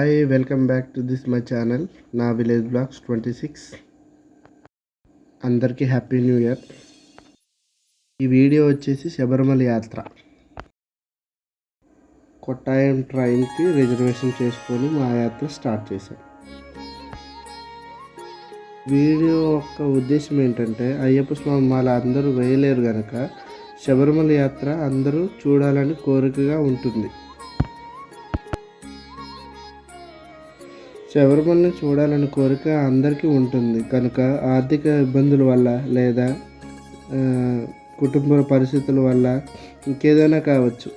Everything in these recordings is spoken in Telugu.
Hi welcome back to this my channel నా విలేజ్ బ్లాగ్స్ ట్వంటీ సిక్స్ అందరికీ హ్యాపీ న్యూ ఇయర్ ఈ వీడియో వచ్చేసి శబరిమల యాత్ర. కొట్టాయం ట్రైన్కి రిజర్వేషన్ చేసుకొని మా యాత్ర స్టార్ట్ చేశాం. వీడియో యొక్క ఉద్దేశం ఏంటంటే అయ్యప్ప స్వామి మాల అందరూ వేయలేరు కనుక శబరిమల యాత్ర అందరూ చూడాలని కోరికగా ఉంటుంది. శబరిమలని చూడాలని కోరిక అందరికీ ఉంటుంది. కనుక ఆర్థిక ఇబ్బందుల వల్ల లేదా కుటుంబ పరిస్థితుల వల్ల ఇంకేదైనా కావచ్చు.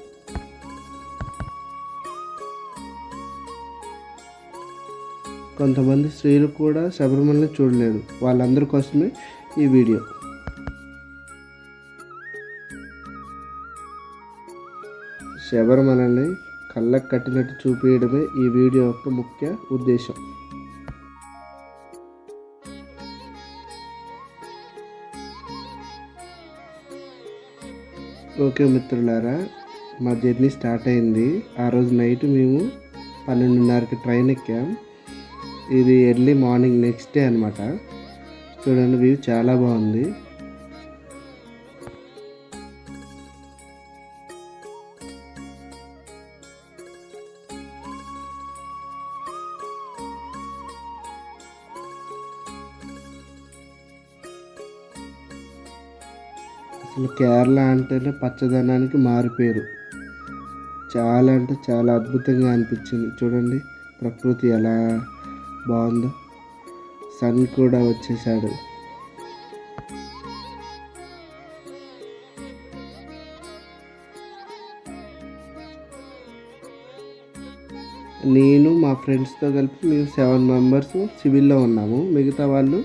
కొంతమంది స్త్రీలు కూడా శబరిమలని చూడలేదు వాళ్ళందరి కోసమే ఈ వీడియో. శబరిమలని కళ్ళకు కట్టినట్టు చూపించడమే ఈ వీడియో యొక్క ముఖ్య ఉద్దేశం. ఓకే మిత్రులారా మా జర్నీ స్టార్ట్ అయింది. ఆ రోజు నైట్ మేము పన్నెండున్నరకి ట్రైన్ ఎక్కాం. ఇది ఎర్లీ మార్నింగ్ నెక్స్ట్ డే అనమాట చూడండి వ్యూ చాలా బాగుంది. అసలు కేరళ అంటేనే పచ్చదనానికి మారిపోయారు. చాలా అంటే చాలా అద్భుతంగా అనిపించింది. చూడండి ప్రకృతి ఎలా బాగుందో. సన్ కూడా వచ్చేసాడు. నేను మా ఫ్రెండ్స్తో కలిపి మేము సెవెన్ మెంబర్స్ సివిల్లో ఉన్నాము. మిగతా వాళ్ళు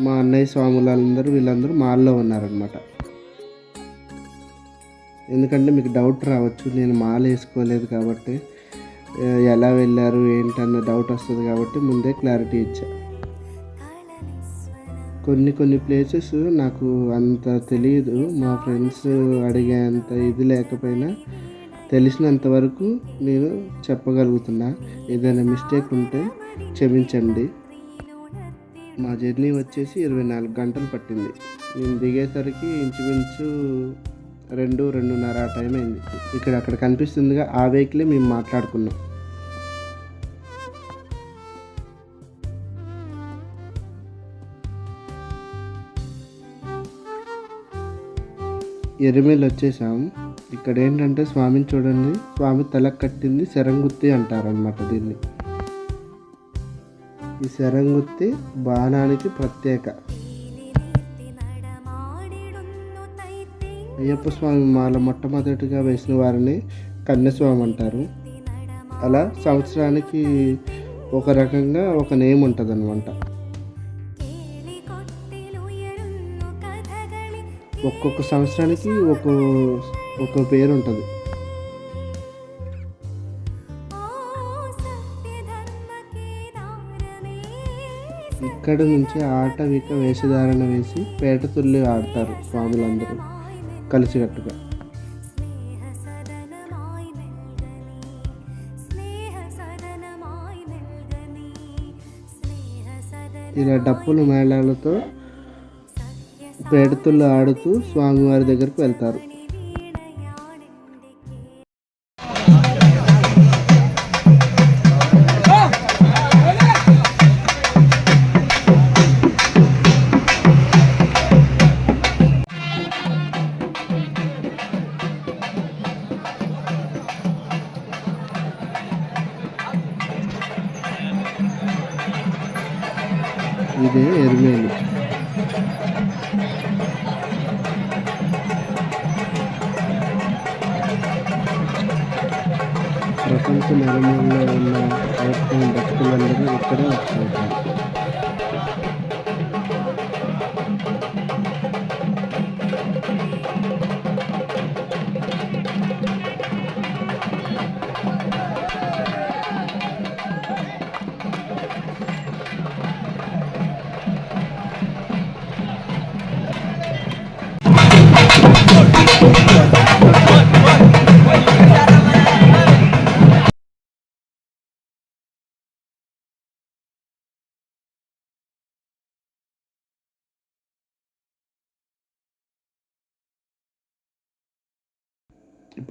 మా అన్నయ్య స్వాములందరూ వీళ్ళందరూ మాల్లో ఉన్నారనమాట ఎందుకంటే మీకు డౌట్ రావచ్చు నేను మాల వేసుకోలేదు కాబట్టి ఎలా వెళ్ళారు ఏంటన్న డౌట్ వస్తుంది కాబట్టి ముందే క్లారిటీ ఇచ్చా. కొన్ని కొన్ని ప్లేసెస్ నాకు అంత తెలియదు మా ఫ్రెండ్స్ అడిగేంత ఇది లేకపోయినా తెలిసినంత వరకు నేను చెప్పగలుగుతున్నా. ఏదైనా మిస్టేక్ ఉంటే క్షమించండి. మా జర్నీ వచ్చేసి ఇరవై నాలుగు గంటలు పట్టింది. నేను దిగేసరికి ఇంచుమించు రెండు రెండున్నర ఆ టైం అయింది. ఇక్కడ అక్కడ కనిపిస్తుందిగా ఆ వెహికలే మేము మాట్లాడుకున్నాం. ఎరిమేలు వచ్చేసాము. ఇక్కడ ఏంటంటే స్వామిని చూడండి స్వామి తలకు కట్టింది శరంగుత్తి అంటారనమాట దీన్ని. ఈ శరంగుత్తి బాణానికి ప్రత్యేక. అయ్యప్ప స్వామి మాల మొట్టమొదటిగా వేసిన వారిని కన్యస్వామి అంటారు. అలా సంవత్సరానికి ఒక రకంగా ఒక నేమ్ ఉంటుంది అనమాట ఒక్కొక్క సంవత్సరానికి ఒక ఒక పేరు ఉంటుంది. ఇక్కడ నుంచి ఆట వేషధారణ వేసి పేట తుల్లి ఆడతారు స్వాములందరూ. కలిసికట్టుగా ఇలా డప్పులు మేళాలతో పేటతుళ్ళు ఆడుతూ స్వామివారి దగ్గరికి వెళ్తారు.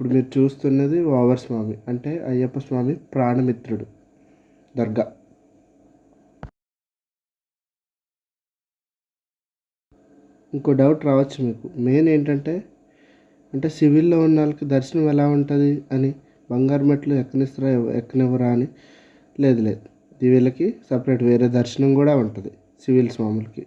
ఇప్పుడు మీరు చూస్తున్నది వావర్ స్వామి అంటే అయ్యప్ప స్వామి ప్రాణమిత్రుడు దర్గా. ఇంకో డౌట్ రావచ్చు మీకు. మెయిన్ ఏంటంటే అంటే సివిల్లో ఉన్న వాళ్ళకి దర్శనం ఎలా ఉంటుంది అని బంగారు మెట్లు ఎక్కనిస్తారా ఎక్కనివ్వరా అని లేదు లేదు. ఇది వీళ్ళకి సపరేట్ వేరే దర్శనం కూడా ఉంటుంది సివిల్ స్వాములకి.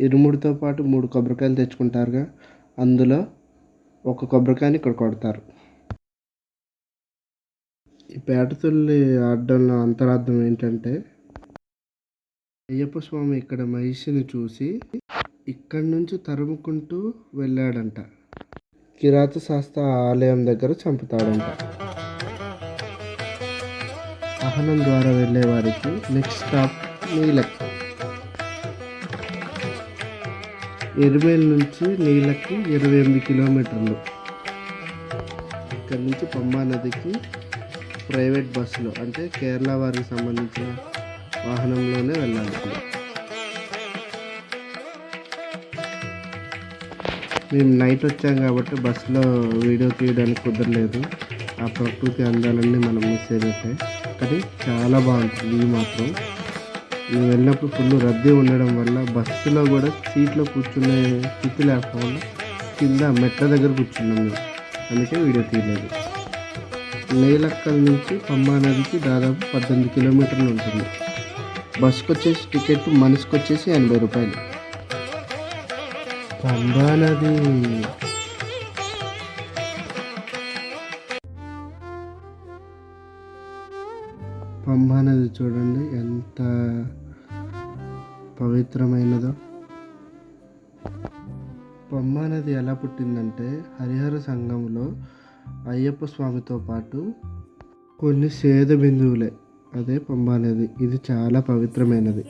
ఇరుముడితో పాటు మూడు కొబ్బరికాయలు తెచ్చుకుంటారుగా. అందులో ఒక కొబ్బరికాయని ఇక్కడ కొడతారు. ఈ పేటతుల్లి ఆడడంలో అంతరార్థం ఏంటంటే అయ్యప్ప స్వామి ఇక్కడ మహిషిని చూసి ఇక్కడి నుంచి తరుముకుంటూ వెళ్ళాడంట. కిరాత శాస్త్ర ఆలయం దగ్గర చంపుతాడంట. వాహనం ద్వారా వెళ్ళే వారికి నెక్స్ట్ స్టాప్ నీలక్ ఇరవై నుంచి నీళ్ళకి ఇరవై ఎనిమిది కిలోమీటర్లు. ఇక్కడ నుంచి పంబా నదికి ప్రైవేట్ బస్సులో అంటే కేరళ వారికి సంబంధించిన వాహనంలోనే వెళ్ళాలి. మేము నైట్ వచ్చాం కాబట్టి బస్సులో వీడియో తీయడానికి కుదరలేదు. ఆ ప్రకృతి అందాలన్నీ మనం మిస్ అయినట్టే కానీ చాలా బాగుంటుంది ఇది మాత్రం. మేము వెళ్ళినప్పుడు ఫుల్ రద్దీ ఉండడం వల్ల బస్సులో కూడా సీట్లో కూర్చునే స్థితి లేకపోవడం కింద మెట్ల దగ్గర కూర్చున్నాం మేము. అందుకే వీడియో తీయలేదు. నేలక్కల్ నుంచి పంబా నదికి దాదాపు పద్దెనిమిది కిలోమీటర్లు ఉంటుంది. బస్సుకు వచ్చేసి టికెట్ మనిషికి వచ్చేసి ఎనభై రూపాయలు. పంబా నది పంబా నది చూడండి ఎంత పవిత్రమైనదో. పంబా నది ఎలా పుట్టిందంటే హరిహర సంఘంలో అయ్యప్ప స్వామితో పాటు కొన్ని సేద బిందువులే. అదే పంబా నది ఇది చాలా పవిత్రమైనది.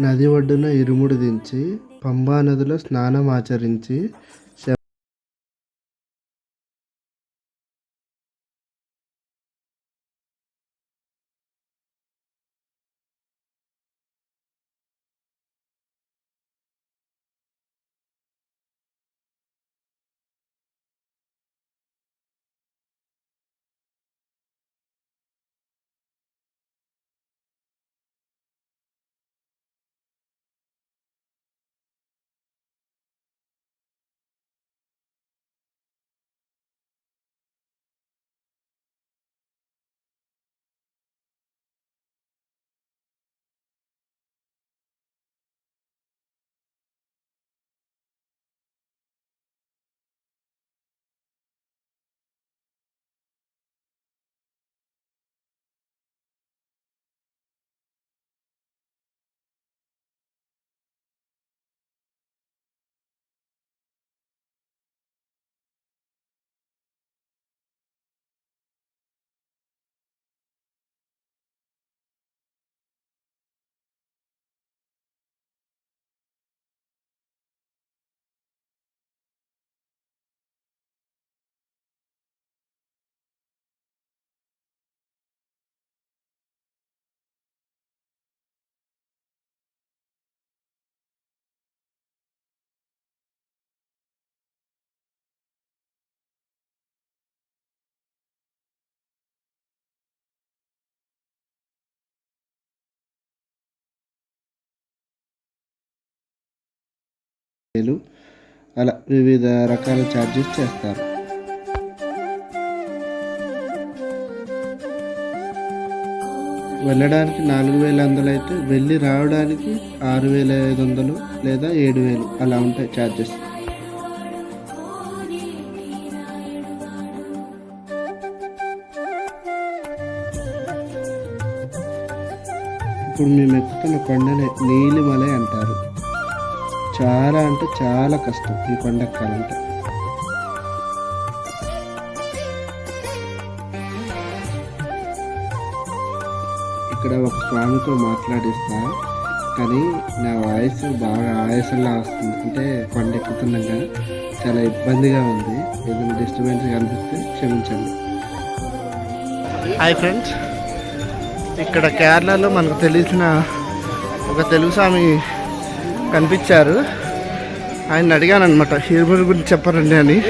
నది ఒడ్డున ఇరుముడు దించి పంబా నదిలో స్నానం ఆచరించి వేలు అలా వివిధ రకాల ఛార్జెస్ చేస్తారు. వెళ్ళడానికి నాలుగు వేల వందలు అయితే వెళ్ళి రావడానికి ఆరు వేల ఐదు వందలు లేదా ఏడు వేలు అలా ఉంటాయి ఛార్జెస్ ఇప్పుడు మేము ఎక్కుతున్న కొండనే నీలిమలై అంటారు. చాలా అంటే చాలా కష్టం ఈ పండగ కాలంటే ఇక్కడ ఒక స్వామితో మాట్లాడిస్తా కానీ నా వాయిస్ బాగా ఆయాసంలా వస్తుంది. అంటే కొండ కదా చాలా ఇబ్బందిగా ఉంది. ఏదైనా డిస్టర్బెన్స్ కనిపిస్తే క్షమించండి. హాయ్ ఫ్రెండ్స్ ఇక్కడ కేరళలో మనకు తెలిసిన ఒక తెలుగు స్వామి కనిపించారు. ఆయన అడిగాను అనమాట హీరోల గురించి చెప్పరండి అని.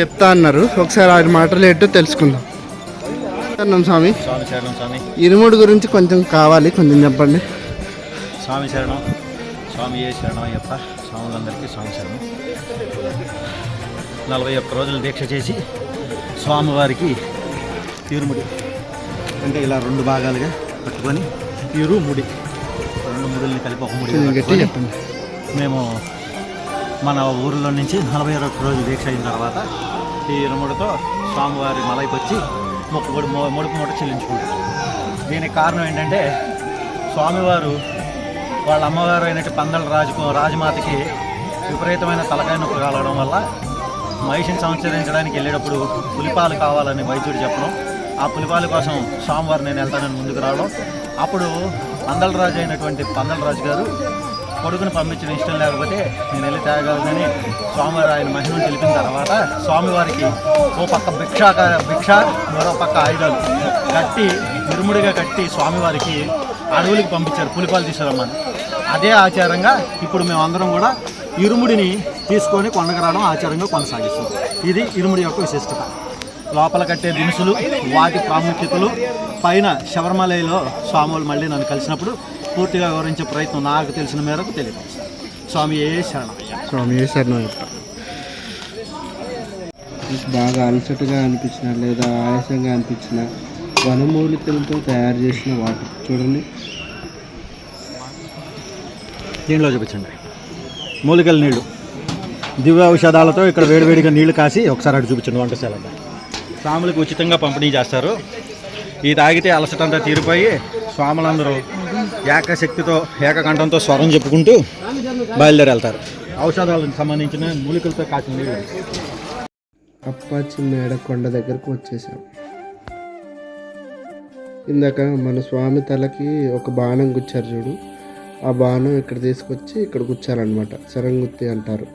చెప్తా అన్నారు. ఒకసారి ఆయన మాటలు ఏంటో తెలుసుకుందాం. స్వామి. స్వామి శరణం స్వామి. ఇరుముడు గురించి కొంచెం కావాలి కొంచెం చెప్పండి. స్వామి శరణం స్వామి ఏ శరణం అయ్యప్ప స్వాములందరికీ స్వామి శరణం. నలభై ఒక్క రోజులు దీక్ష చేసి స్వామివారికి తీరుముడి అంటే ఇలా రెండు భాగాలుగా పట్టుకొని తీరు ముడి రెండు ముడుల్ని కలిపి ఒక ముడి చెప్పండి. మేము మన ఊరిలో నుంచి నలభై ఒక్క రోజులు దీక్ష అయిన తర్వాత ఈ ఇరుముడితో స్వామివారి మలైకి వచ్చి మొక్కుబడి మొ- ముడుపు మూట చెల్లించుకుంటాం దీనికి కారణం ఏంటంటే స్వామివారు వాళ్ళ అమ్మవారు అయినట్టు పందల రాజు రాజమాతకి విపరీతమైన తలకాయ నొప్పి కలగడం వల్ల మహిషిని సంచరించడానికి వెళ్ళేటప్పుడు పులిపాలు కావాలని వైద్యుడు చెప్పడం ఆ పులిపాల కోసం సోమవారం నేను వెళ్తానని ముందుకు రావడం. అప్పుడు పందలరాజు అయినటువంటి పందల రాజు గారు కొడుకుని పంపించిన ఇష్టం లేకపోతే నేను వెళ్ళి తేగలనని స్వామివారు ఆయన మహిమను తెలిపిన తర్వాత స్వామివారికి ఓ పక్క భిక్ష భిక్ష మరో పక్క ఆయుధాలు కట్టి నిర్ముడిగా కట్టి స్వామివారికి అడవులకు పంపించారు పులిపాలు తీసుకురమ్మని అదే ఆచారంగా ఇప్పుడు మేమందరం కూడా ఇరుముడిని తీసుకొని కొండకు రావడం ఆచారంగా కొనసాగిస్తాం ఇది ఇరుముడి యొక్క విశిష్టత. లోపల కట్టే దినుసులు వాటి ప్రాముఖ్యతలు పైన శబరిమలలో స్వాములు మళ్ళీ నన్ను కలిసినప్పుడు పూర్తిగా వివరించే ప్రయత్నం నాకు తెలిసిన మేరకు తెలియపరుస్తాను స్వామి ఏ శరణమయ్య స్వామి వేసారు బాగా అలసటగా అనిపించిన లేదా ఆయాసంగా అనిపించిన వనమూలికలతో తయారు చేసిన వాటర్. చూడండి. దీనిలో చూపించండి. మూలికల నీళ్ళు. దివ్య ఔషధాలతో ఇక్కడ వేడివేడిగా నీళ్ళు కాసి ఒకసారి అటు చూపించండి వంటశాల స్వాములకు ఉచితంగా పంపిణీ చేస్తారు. ఈ తాగితే అలసటంతా తీరిపోయి స్వాములందరూ ఏకశక్తితో ఏకకంఠంతో స్వరం చెప్పుకుంటూ బయలుదేరి వెళ్తారు ఔషధాలకు సంబంధించిన మూలికలతో కాసిన నీళ్ళు. అప్పాచి మేడ కొండ దగ్గరకు వచ్చేసాం ఇందాక మన స్వామి తలకి ఒక బాణం గుచ్చారు చూడు. ఆ బాణం ఇక్కడ తీసుకొచ్చి ఇక్కడ గుచ్చారనమాట శరంగుత్తి అంటారు.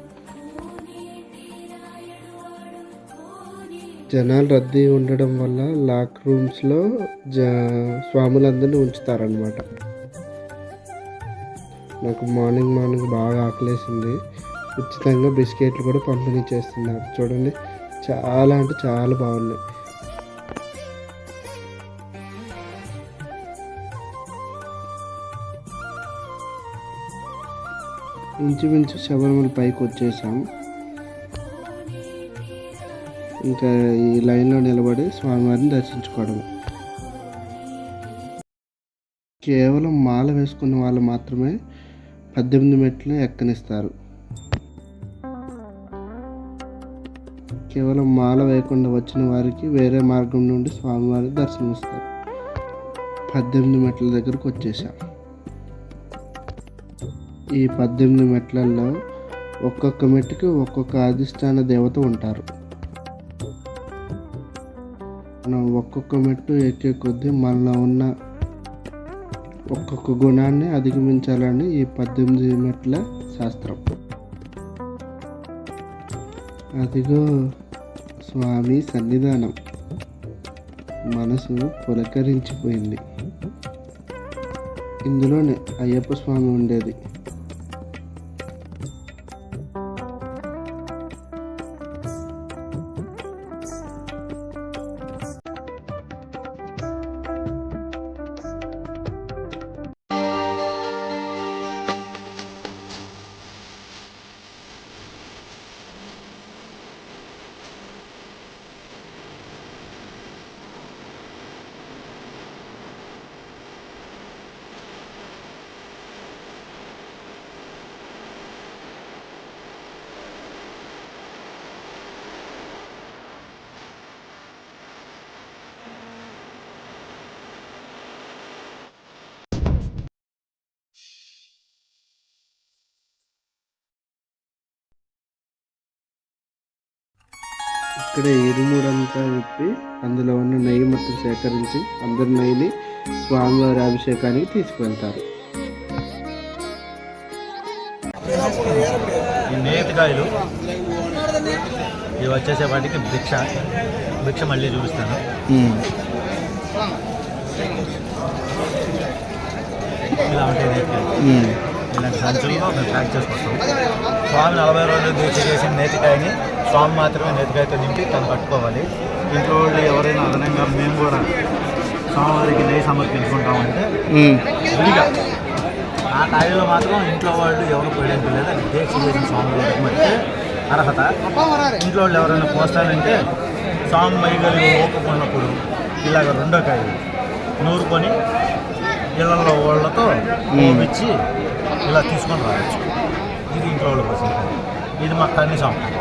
జనాలు రద్దీ ఉండడం వల్ల లాక్ రూమ్స్లో జ స్వాములందరినీ ఉంచుతారనమాట నాకు మార్నింగ్ మార్నింగ్ బాగా ఆకలేసింది. ఉచితంగా బిస్కెట్లు కూడా పంపిణీ చేస్తున్నారు. చూడండి చాలా అంటే చాలా బాగున్నాయి. ఇంచుమించు శబరిమల పైకి వచ్చేసాం ఇంకా ఈ లైన్లో నిలబడి స్వామివారిని దర్శించుకోవడం. కేవలం మాల వేసుకున్న వాళ్ళు మాత్రమే పద్దెనిమిది మెట్లు ఎక్కనిస్తారు. కేవలం మాల వేయకుండా వచ్చిన వారికి వేరే మార్గం నుండి స్వామివారి దర్శనమిస్తారు. పద్దెనిమిది మెట్ల దగ్గరకు వచ్చేసాం ఈ పద్దెనిమిది మెట్లల్లో ఒక్కొక్క మెట్టుకి ఒక్కొక్క అధిష్టాన దేవత ఉంటారు. మనం ఒక్కొక్క మెట్టు ఎక్కే కొద్దీ మనలో ఉన్న ఒక్కొక్క గుణాన్ని అధిగమించాలని ఈ పద్దెనిమిది మెట్ల శాస్త్రం. అదిగో స్వామి సన్నిధానం. మనసు పులకరించిపోయింది. ఇందులోనే అయ్యప్ప స్వామి ఉండేది. ఇక్కడ ఇరుముడంతా విప్పి అందులో ఉన్న నెయ్యి మొత్తం సేకరించి అందరు నెయ్యిని స్వామివారి అభిషేకానికి తీసుకువెళ్తారు. ఈ నేతికాయలు ఇవి వచ్చేసేపాటికి భిక్ష భిక్ష మళ్ళీ చూపిస్తాను. ఇలా ఉంటాయి నేతికాయలు ఇలాంటి సంచుల్లో మేము ప్యాక్ చేసుకుంటాం. స్వామి నలభై రోజులు దీక్ష చేసిన నేతికాయని స్వామి మాత్రమే నేతికాయతో నింపి తను పట్టుకోవాలి ఇంట్లో వాళ్ళు ఎవరైనా అదనంగా మేము కూడా స్వామివారికి నెయ్యి సమర్పించుకుంటామంటే విడిగా ఆ కాయలో మాత్రం ఇంట్లో వాళ్ళు ఎవరు పోయడానికి లేదు అది దీక్ష చేసిన స్వామి మట్టే అర్హత. ఇంట్లో వాళ్ళు ఎవరైనా పోస్తానంటే స్వామి మైగలి ఓపుకున్నప్పుడు ఇలాగ రెండో కాయ నూరుకొని ఇళ్ళల్లో వాళ్ళతో పోపించి ఇలా తీసుకొని రావచ్చు. ఇది ఇంట్లో వాళ్ళు పోసిన ఇది మా కన్నీ సాంప్రదాయం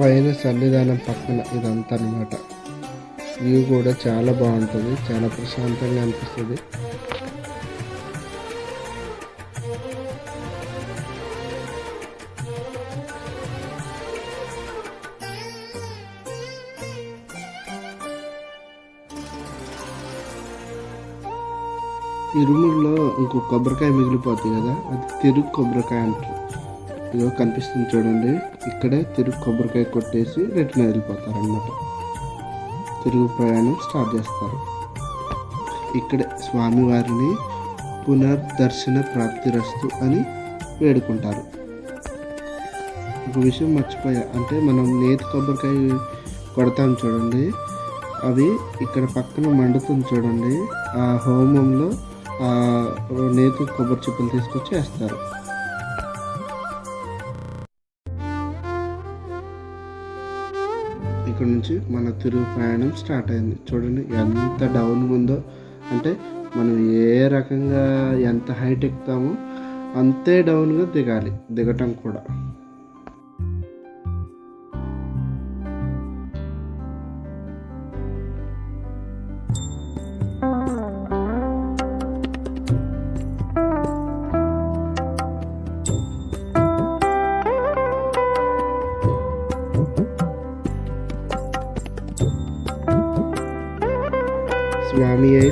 పైన సన్నిధానం పక్కన ఇదంతా అనమాట వ్యూ కూడా చాలా బాగుంటుంది చాలా ప్రశాంతంగా అనిపిస్తుంది. ఇరుముల్లో ఇంకో కొబ్బరికాయ మిగిలిపోతుంది కదా అది తిరుగు కొబ్బరికాయ అంటారు. ఇదిగో కనిపిస్తుంది చూడండి. ఇక్కడే తిరుగు కొబ్బరికాయ కొట్టేసి రిటర్న్ వెళ్ళిపోతారు అన్నమాట తిరుగు ప్రయాణం స్టార్ట్ చేస్తారు. ఇక్కడ స్వామివారిని పునర్దర్శన ప్రాప్తి రస్తు అని వేడుకుంటారు. ఒక విషయం మర్చిపోయా. అంటే మనం నేతి కొబ్బరికాయ కొడతాం చూడండి. అవి ఇక్కడ పక్కన మండుతుంది చూడండి. ఆ హోమంలో నేతి కొబ్బరి చిప్పలు తీసుకొచ్చి వేస్తారు. నుంచి మన తిరుగు ప్రయాణం స్టార్ట్ అయింది. చూడండి ఎంత డౌన్ ఉందో. అంటే మనం ఏ రకంగా ఎంత హైట్ ఎక్కుతామో అంతే డౌన్గా దిగాలి. దిగటం కూడా.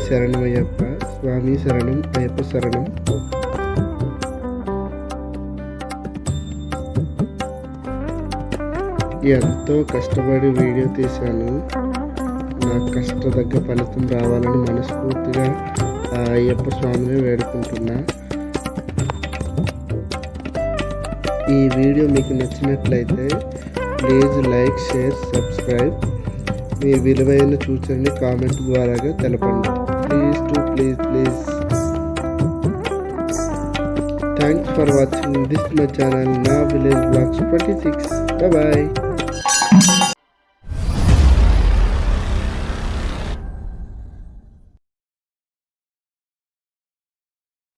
శరణమయ్యప్ప స్వామి శరణం అయ్యప్ప శరణం. ఎంతో కష్టపడి వీడియో తీశాను. నా కష్టదగ్గ ఫలితం రావాలని మనస్ఫూర్తిగా ఆ అయ్యప్ప స్వామిని వేడుకుంటున్నా. ఈ వీడియో మీకు నచ్చినట్లయితే ప్లీజ్ లైక్ షేర్ సబ్స్క్రైబ్. మీ విలువైన సూచనని కామెంట్ ద్వారాగా తెలపండి. please do please please. Thanks for watching. This my channel now village vlogs 26 bye bye